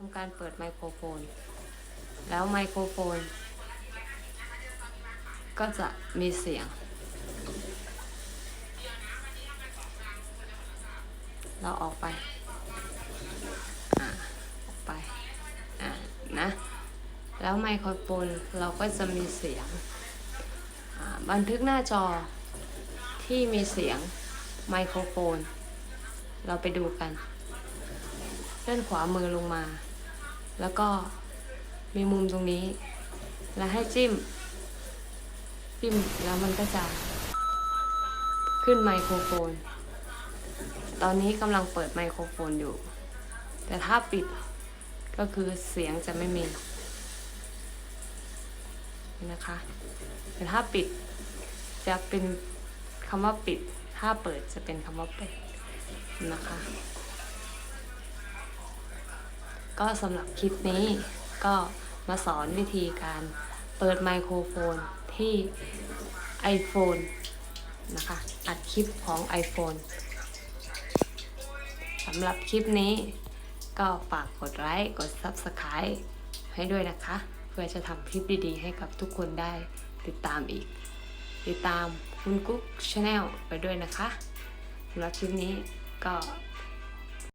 ทำการเปิดไมโครโฟน แล้วไมโครโฟน ก็จะมีเสียง เราออกไปอ่าออกไปอ่านะแล้วไมโครโฟนเราก็จะมีเสียง บันทึกหน้าจอที่มีเสียงไมโครโฟน เราไปดูกันเลื่อนขวามือลงมา แล้วก็มีมุมตรงนี้ แล้วให้จิ้ม จิ้มแล้วมันก็จะ ขึ้นไมโครโฟน ตอนนี้กำลังเปิดไมโครโฟนอยู่ แต่ถ้าปิดก็คือเสียงจะไม่มีนะคะ แต่ถ้าปิดจะเป็นคำว่าปิด ถ้าเปิดจะเป็นคำว่าเปิดนะคะ ก็สำหรับคลิปนี้ก็มาสอนวิธีการเปิดไมโครโฟนที่ iPhone นะคะ อัดคลิปของ iPhone สำหรับคลิปนี้ก็ฝากกดไลค์กด Subscribe ให้ด้วยนะคะ เพื่อจะทำคลิปดีๆ ให้กับทุกคนได้ติดตามอีก ติดตามคุณกุ๊กชาแนลไปด้วยนะคะสำหรับคลิปนี้ก็